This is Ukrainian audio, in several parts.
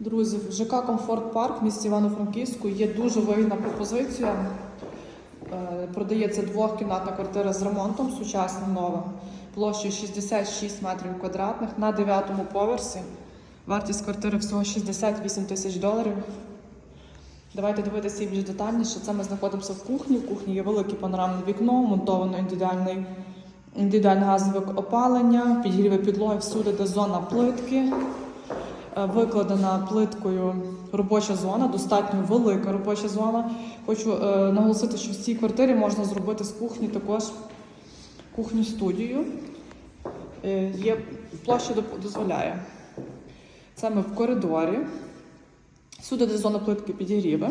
Друзі, в ЖК Комфорт Парк в місті Івано-Франківську є дуже вигідна пропозиція. Е, Продається двохкімнатна квартира з ремонтом сучасним новим, площею 66 метрів квадратних на 9 поверсі. Вартість квартири всього 68 тисяч доларів. Давайте дивитися її більш детальніше. Це ми знаходимося в кухні. В кухні є велике панорамне вікно, монтовано індивідуальний, індивідуальне газове опалення, підігріве підлоги всюди, де зона плитки. Е, Викладена плиткою робоча зона, достатньо велика робоча зона. Хочу е, наголосити, що в цій квартирі можна зробити з кухні також кухню студію. Е, є площа дозволяє. Це ми в коридорі. Всюди, де зона плитки підігріви.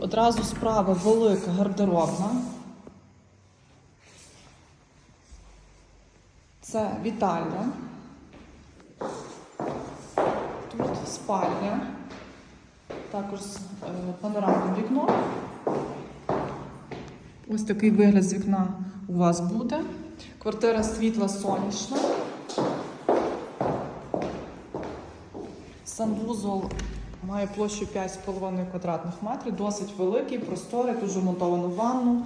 Одразу справа велика гардеробна. Це вітальня. Тут спальня. Також е, панорамне вікно. Ось такий вигляд з вікна у вас буде. Квартира світла сонячна. Санвузол має площу 5,5 квадратних метрів, досить великий, просторий, тут вже монтовану ванну,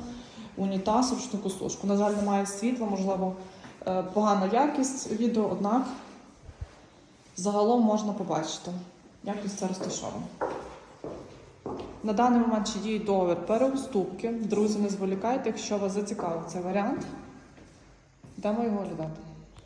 унітаз, ручну сушку. На жаль, немає світла, можливо, е, погана якість відео, однак загалом можна побачити, як тут це розташовано. На даний момент ще діє договір переуступки. Друзі, не зволікайте, якщо вас зацікавив цей варіант, йдемо його оглядати.